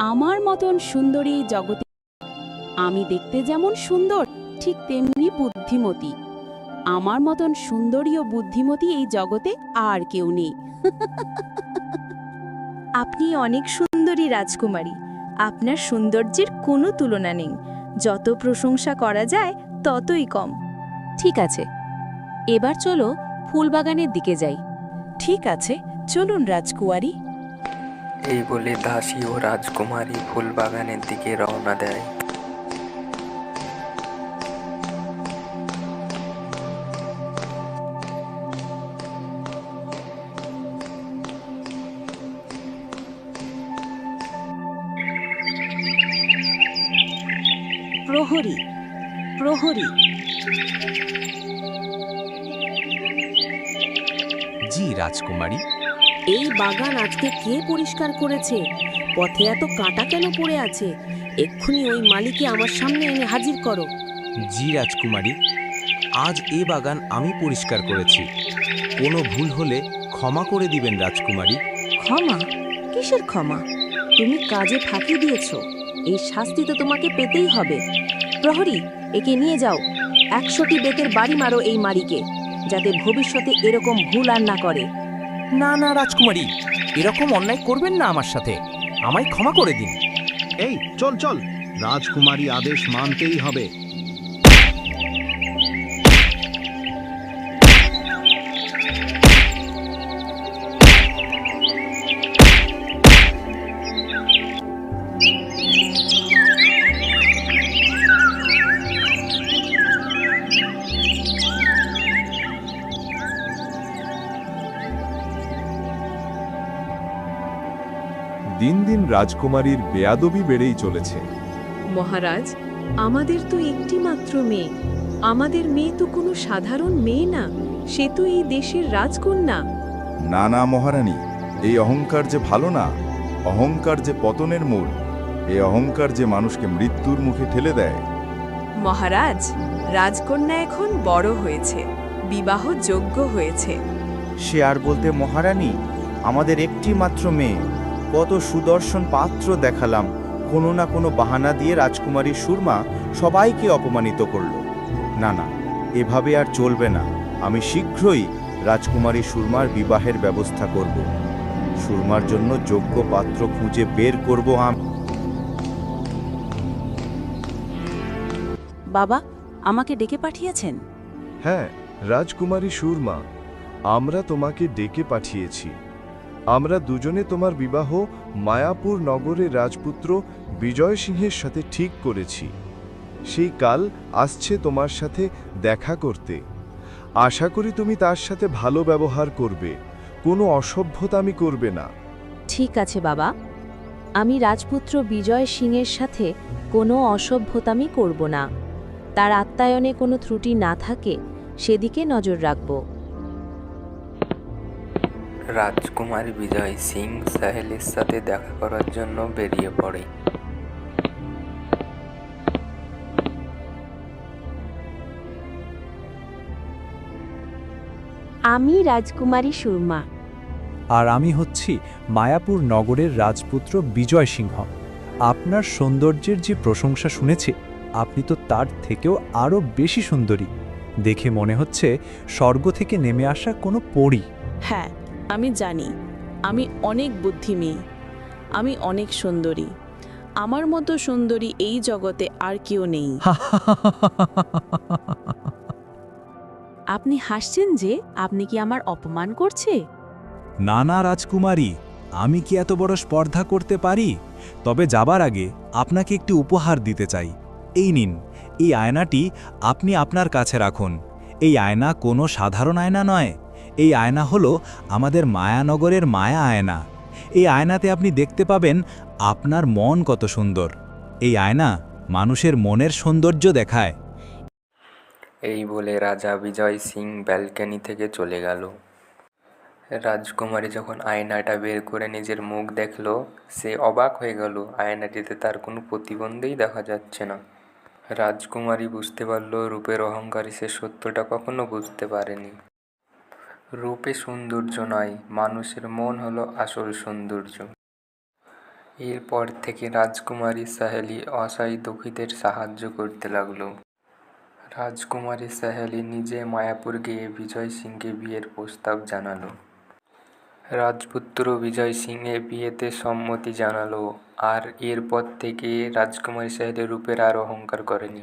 আমার মতন সুন্দরী জগতে আমি দেখতে যেমন সুন্দর, ঠিক তেমনি বুদ্ধিমতী। আমার মতন সুন্দরী ও বুদ্ধিমতী এই জগতে আর কেউ নেই। আপনি অনেক সুন্দরী রাজকুমারী। আপনার সৌন্দর্যের কোনো তুলনা নেই। যত প্রশংসা করা যায়, ততই কম। ঠিক আছে। এবার চলো ফুলবাগানের দিকে যাই। ঠিক আছে, চলুন রাজকুমারী। এই বলে দাসী ও রাজকুমারী ফুলবাগানের দিকে রওনা দেয়। প্রহরী প্রহরী। জি রাজকুমারী। এই বাগান আজকে কে পরিষ্কার করেছে? পথে এত কাঁটা কেন পড়ে আছে? এক্ষুনি ওই মালিকে আমার সামনে এনে হাজির করো। জি রাজকুমারী আজ এ বাগান আমি পরিষ্কার করেছি। কোনো ভুল হলে ক্ষমা করে দিবেন রাজকুমারী। ক্ষমা? কিসের ক্ষমা? তুমি কাজে ফাঁকি দিয়েছ। এই শাস্তি তো তোমাকে পেতেই হবে। প্রহরী একে নিয়ে যাও। একশোটি বেতের বাড়ি মারো এই মারিকে যাতে ভবিষ্যতে এরকম ভুল আর না করে। না না, রাজকুমারী, এরকম অন্যায় করবেন না আমার সাথে। আমায় ক্ষমা করে দিন। এই, চল চল। রাজকুমারী আদেশ মানতেই হবে। দিন দিন রাজকুমারীর বেয়াদবি বেড়েই চলেছে। মহারাজ আমাদের তো একটি মাত্র মেয়ে। আমাদের মেয়ে তো কোনো সাধারণ মেয়ে না সে তো এই দেশের রাজকন্যা। না না মহারানী এই অহংকার যে ভালো না অহংকার যে পতনের মূল এই অহংকার যে মানুষকে মৃত্যুর মুখে ঠেলে দেয়। মহারাজ রাজকন্যা এখন বড় হয়েছে বিবাহ যোগ্য হয়েছে। সে আর বলতে মহারানী আমাদের একটি মাত্র মেয়ে। কত সুদর্শন পাত্র দেখালাম। কোনো না কোনো বাহানা দিয়ে রাজকুমারী সুরমা সবাইকে অপমানিত করল। না না এভাবে আর চলবে না। আমি শীঘ্রই রাজকুমারী সুরমার বিবাহের ব্যবস্থা করব। সুরমার জন্য যোগ্য পাত্র খুঁজে বের করব আমি। বাবা আমাকে ডেকে পাঠিয়েছেন? হ্যাঁ রাজকুমারী সুরমা আমরা তোমাকে ডেকে পাঠিয়েছি। আমরা দুজনে তোমার বিবাহ মায়াপুর নগরের রাজপুত্র বিজয় সিংহের সাথে ঠিক করেছি। সেই কাল আসছে তোমার সাথে দেখা করতে। আশা করি তুমি তার সাথে ভালো ব্যবহার করবে। কোনো অসভ্যতা আমি করবে না। ঠিক আছে বাবা। আমি রাজপুত্র বিজয় সিংয়ের সাথে কোনো অসভ্যতামি করব না। তার আত্মায়নে কোনো ত্রুটি না থাকে, সেদিকে নজর রাখব। রাজকুমার বিজয় সিং সাহেলের সাথে দেখা করার জন্য বেরিয়ে পড়ে। আমি রাজকুমারী সুরমা। আর আমি হচ্ছি মায়াপুর নগরের রাজপুত্র বিজয় সিংহ। আপনার সৌন্দর্যের যে প্রশংসা শুনেছি আপনি তো তার থেকেও আরও বেশি সুন্দরী। দেখে মনে হচ্ছে স্বর্গ থেকে নেমে আসা কোনো পরী। হ্যাঁ আমি জানি আমি অনেক বুদ্ধি মেয়ে আমি অনেক সুন্দরী আমার মতো সুন্দরী এই জগতে আর কেউ নেই আপনি হাসছেন যে আপনি কি আমার অপমান করছে না না রাজকুমারী আমি কি এত বড় স্পর্ধা করতে পারি তবে যাবার আগে আপনাকে একটি উপহার দিতে চাই এই নিন এই আয়নাটি আপনি আপনার কাছে রাখুন এই আয়না কোনো সাধারণ আয়না নয় এই আয়না হলো আমাদের মায়ানগরের মায়া আয়না। এই আয়নাতে আপনি দেখতে পাবেন আপনার মন কত সুন্দর। এই আয়না মানুষের মনের সৌন্দর্য দেখায়। এই বলে রাজা বিজয় সিং ব্যালকনি থেকে চলে গেল। রাজকুমারী যখন আয়নাটা বের করে নিজের মুখ দেখল, সে অবাক হয়ে গেল। আয়নাটিতে তার কোনো প্রতিবন্ধেই দেখা যাচ্ছে না। রাজকুমারী বুঝতে পারল রূপের অহংকারী সে সত্যটা কখনো বুঝতে পারেনি। রূপে সৌন্দর্য নয়, মানুষের মন হলো আসল সৌন্দর্য। এরপর থেকে রাজকুমারী সাহেলি অসহায় দুঃখীদের সাহায্য করতে লাগল। রাজকুমারী সাহেলি নিজে মায়াপুর গিয়ে বিজয় সিংকে বিয়ের প্রস্তাব জানালো। রাজপুত্র বিজয় সিং এ বিয়েতে সম্মতি জানালো, আর এরপর থেকে রাজকুমারী সাহেলি রূপের আর অহংকার করেনি।